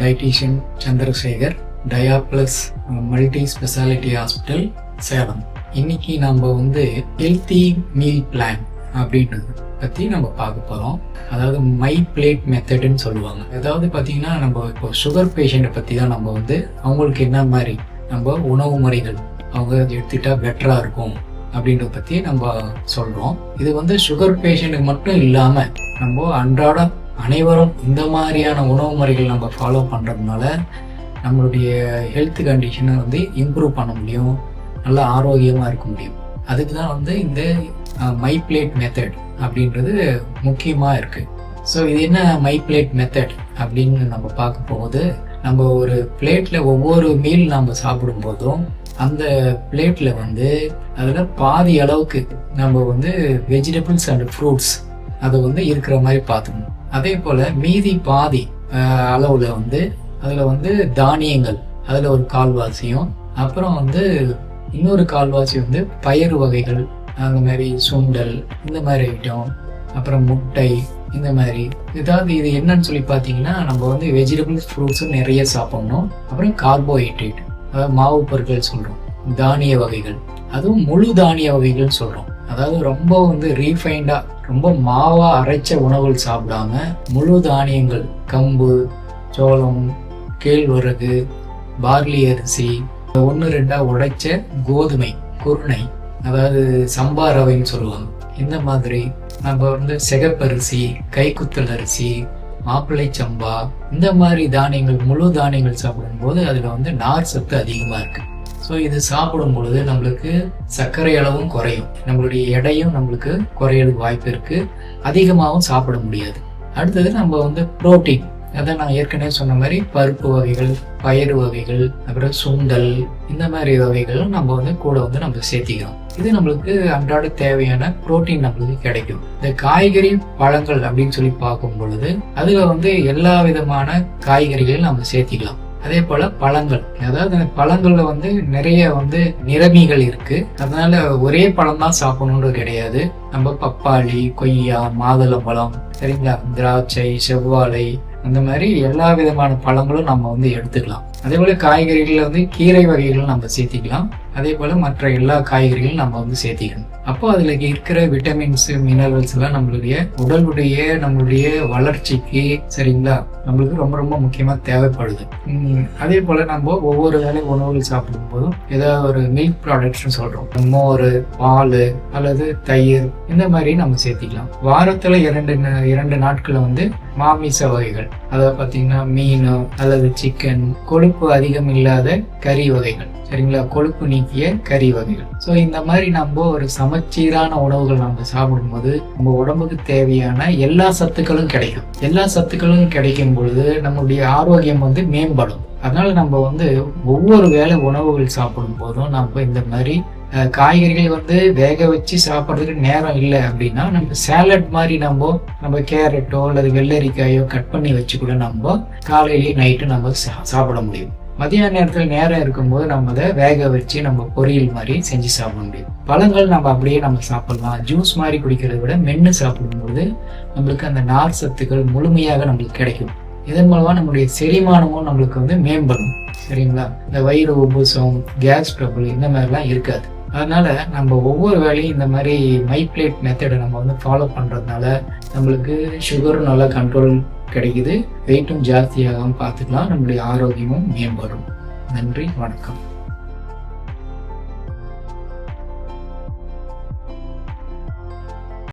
Dietitian Chandrasekar dia plus multi speciality hospital Salem. இன்னைக்கு நம்ம வந்து ஹெல்த்தி மீல் பிளான் அப்படின்றது பற்றி நம்ம பார்க்க போகிறோம் அதாவது மை பிளேட் மெத்தடுன்னு சொல்லுவாங்க. அதாவது பார்த்தீங்கன்னா நம்ம இப்போ சுகர் பேஷண்ட்டை பற்றி தான் நம்ம வந்து அவங்களுக்கு என்ன மாதிரி நம்ம உணவு முறைகள் அவங்க எடுத்துட்டா பெட்டராக இருக்கும் அப்படின்றத பற்றி நம்ம சொல்கிறோம் இது வந்து சுகர் பேஷண்ட்டுக்கு மட்டும் இல்லாமல் நம்ம அன்றாட அனைவரும் இந்த மாதிரியான உணவு முறைகள் நம்ம ஃபாலோ பண்ணுறதுனால நம்மளுடைய ஹெல்த் கண்டிஷனை வந்து இம்ப்ரூவ் பண்ண முடியும். நல்லா ஆரோக்கியமாக இருக்க முடியும். அதுக்கு தான் வந்து இந்த மை பிளேட் மெத்தட் அப்படின்றது முக்கியமாக இருக்குது ஸோ இது என்ன மை பிளேட் மெத்தட் அப்படின்னு நம்ம பார்க்க போகுது. நம்ம ஒரு பிளேட்டில் ஒவ்வொரு மீல் நம்ம சாப்பிடும்போதும் அந்த பிளேட்டில் வந்து அதில் பாதி அளவுக்கு நம்ம வந்து வெஜிடபிள்ஸ் அண்ட் ஃப்ரூட்ஸ் அதை வந்து இருக்கிற மாதிரி பார்த்துக்கணும். அதே போல் மீதி பாதி அளவில் வந்து அதில் வந்து தானியங்கள் அதில் ஒரு கால்வாசியும் அப்புறம் வந்து இன்னொரு கால்வாசி வந்து பயிறு வகைகள் அந்த மாதிரி சுண்டல் இந்த மாதிரி ஐட்டம் அப்புறம் முட்டை இந்த மாதிரி. ஏதாவது இது என்னன்னு சொல்லி பார்த்தீங்கன்னா நம்ம வந்து வெஜிடபிள்ஸ் ஃப்ரூட்ஸும் நிறைய சாப்பிடணும். அப்புறம் கார்போஹைட்ரேட் அதாவது மாவு பொருட்கள் சொல்கிறோம் தானிய வகைகள். அதுவும் முழு தானிய வகைகள்னு சொல்கிறோம் அதாவது ரொம்ப வந்து ரீஃபைண்டாக ரொம்ப மாவா அரைச்ச உணவுகள் சாப்பிடாம முழு தானியங்கள் கம்பு சோளம் கேழ்வரகு பார்லி அரிசி ஒன்று ரெண்டா உடைச்ச கோதுமை குருணை அதாவது சம்பா ரவைன்னு சொல்லுவாங்க. இந்த மாதிரி நம்ம வந்து சிகப்பரிசி கைக்குத்தல் அரிசி மாப்பிள்ளை சம்பா இந்த மாதிரி தானியங்கள் முழு தானியங்கள் சாப்பிடும்போது அதில் வந்து நார் சத்து அதிகமாக இருக்குது ஸோ இது சாப்பிடும் பொழுது நம்மளுக்கு சர்க்கரை அளவும் குறையும். நம்மளுடைய எடையும் நம்மளுக்கு குறையிறதுக்கு வாய்ப்பு இருக்குது அதிகமாகவும் சாப்பிட முடியாது. அடுத்தது நம்ம வந்து புரோட்டீன் அதான் நான் ஏற்கனவே சொன்ன மாதிரி பருப்பு வகைகள் பயிறு வகைகள் அப்புறம் சுண்டல் இந்த மாதிரி வகைகளும் நம்ம வந்து கூட வந்து நம்ம சேர்த்திக்கிறோம். இது நம்மளுக்கு அன்றாட தேவையான புரோட்டீன் நம்மளுக்கு கிடைக்கும். இந்த காய்கறி பழங்கள் அப்படின்னு சொல்லி பார்க்கும் பொழுது அதில் வந்து எல்லா விதமான காய்கறிகளையும் நம்ம சேர்த்திக்கலாம். அதே போல பழங்கள். அதாவது பழங்கள்ல வந்து நிறைய வந்து நிறமிகள் இருக்கு. அதனால ஒரே பழம் தான் சாப்பிடணும்னு கிடையாது. நம்ம பப்பாளி கொய்யா மாதுளம்பழம் சரிங்களா? திராட்சை செவ்வாழை அந்த மாதிரி எல்லா விதமான பழங்களும் நம்ம வந்து எடுத்துக்கலாம். அதே போல் காய்கறிகளில் வந்து கீரை வகைகளும் நம்ம சேர்த்திக்கலாம். அதே போல் மற்ற எல்லா காய்கறிகளும் நம்ம வந்து சேர்த்திக்கணும். அப்போ அதில் இருக்கிற விட்டமின்ஸ் மினரல்ஸ் எல்லாம் நம்மளுடைய உடலுடைய நம்மளுடைய வளர்ச்சிக்கு சரிங்களா? நம்மளுக்கு ரொம்ப ரொம்ப முக்கியமாக தேவைப்படுது. அதே போல் நம்ம ஒவ்வொரு வேலை உணவுகள் சாப்பிடும் போதும் ஏதாவது ஒரு மில்க் ப்ராடக்ட்ஸ்னு சொல்கிறோம் மோர் பால் அல்லது தயிர் இந்த மாதிரி நம்ம சேர்த்திக்கலாம். வாரத்தில் இரண்டு இரண்டு நாட்களில் வந்து மாமிச வகைகள். அதாவது பார்த்தீங்கன்னா மீன் அல்லது சிக்கன் கொழுப்பு அதிகம் இல்லாத கறி வகைகள். சரிங்களா? கொழுப்பு நீக்கிய கறி வகைகள். ஸோ இந்த மாதிரி நம்ம ஒரு சமச்சீரான உணவுகள் நம்ம சாப்பிடும்போது நம்ம உடம்புக்கு தேவையான எல்லா சத்துக்களும் கிடைக்கும். எல்லா சத்துக்களும் கிடைக்கும் பொழுது நம்மளுடைய ஆரோக்கியம் வந்து மேம்படும். அதனால நம்ம வந்து ஒவ்வொரு வேளை உணவுகள் சாப்பிடும் போதும் நம்ம இந்த மாதிரி காய்கறிகள் வந்து வேக வச்சு சாப்பிட்றதுக்கு நேரம் இல்லை அப்படின்னா நம்ம சேலட் மாதிரி நம்ம நம்ம கேரட்டோ அல்லது வெள்ளரிக்காயோ கட் பண்ணி வச்சு கூட நம்ம காலையிலேயே நைட்டு நம்ம சாப்பிட முடியும். மதியான நேரத்தில் நேரம் இருக்கும்போது நம்ம அதை வேக வச்சு நம்ம பொரியல் மாதிரி செஞ்சு சாப்பிட முடியும். பழங்கள் நம்ம அப்படியே நம்ம சாப்பிடலாம். ஜூஸ் மாதிரி குடிக்கிறத விட மென்று சாப்பிடும்போது நம்மளுக்கு அந்த நார் சத்துக்கள் முழுமையாக நம்மளுக்கு கிடைக்கும். இதன் மூலமாக நம்மளுடைய செரிமானமும் நம்மளுக்கு வந்து மேம்படும். சரிங்களா? இந்த வயிறு உபூசம் கேஸ் ட்ரபிள் இந்த மாதிரிலாம் இருக்காது. அதனால் நம்ம ஒவ்வொரு வேலையும் இந்த மாதிரி மை பிளேட் மெத்தடை நம்ம வந்து ஃபாலோ பண்ணுறதுனால நம்மளுக்கு சுகரும் நல்லா கண்ட்ரோல் கிடைக்குது. வெயிட்டும் ஜாஸ்தியாகாமல் பார்த்துக்கலாம். நம்மளுடைய ஆரோக்கியமும் மேம்படும். நன்றி வணக்கம்.